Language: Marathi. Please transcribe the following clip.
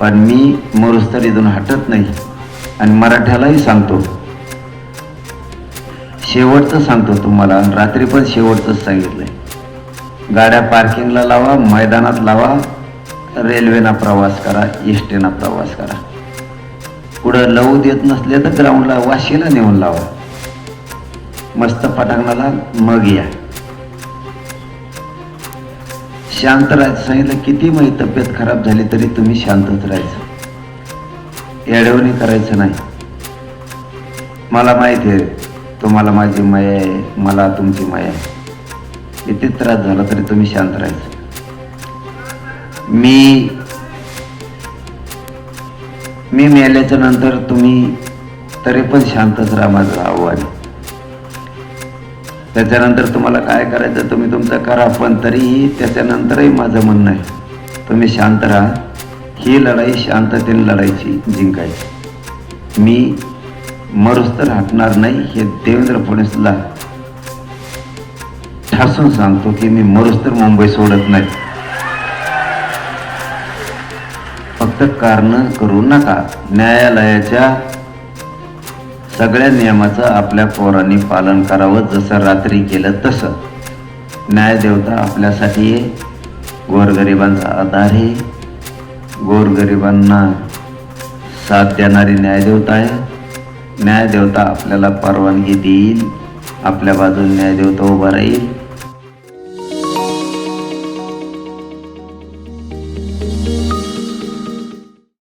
पण मी मरुस्तर इथून हटत नाही आणि मराठ्यालाही सांगतो. शेवटचं सांगतो तुम्हाला रात्री पण शेवटचंच सांगितलंय. गाड्या पार्किंगला लावा मैदानात लावा रेल्वेना प्रवास करा एसटीना प्रवास करा. पुढं लवू देत नसले तर ग्राउंडला वाशीला नेऊन लावा. मस्त पटांगणाला मग या. शांत राहायचं. सांगितलं किती माझी तब्येत खराब झाली तरी तुम्ही शांतच राहायचं. येडवणी करायचं नाही. मला माहिती आहे तुम्हाला माझी माया आहे मला तुमची माया आहे. किती त्रास झाला तरी तुम्ही शांत राहायचं. मी मी मेल्याच्या नंतर तुम्ही तरी पण शांतच राहा माझं आव्हान. आहे. त्याच्यानंतर तुम्हाला काय करायचं तुम्ही तुमचं करा पण तरीही त्याच्यानंतरही माझं म्हणणं आहे तुम्ही शांत राहा. ही लढाई शांततेने लढायची जिंकायची. मी मरुस्तर हटणार नाही हे देवेंद्र फडणवीसला ठासून सांगतो की मी मरुस्तर मुंबई सोडत नाही. फक्त कारण करू नका. न्यायालयाच्या सगळ्या नियमाचं आपल्या पोरांनी पालन करावं जसं रात्री केलं तसं. न्यायदेवता आपल्यासाठी आहे गोरगरिबांचा आधार आहे. गोरगरिबांना साथ देणारी न्यायदेवता आहे. न्यायदेवता आपल्याला परवानगी देईल. आपल्या बाजूने न्यायदेवता उभा राहील.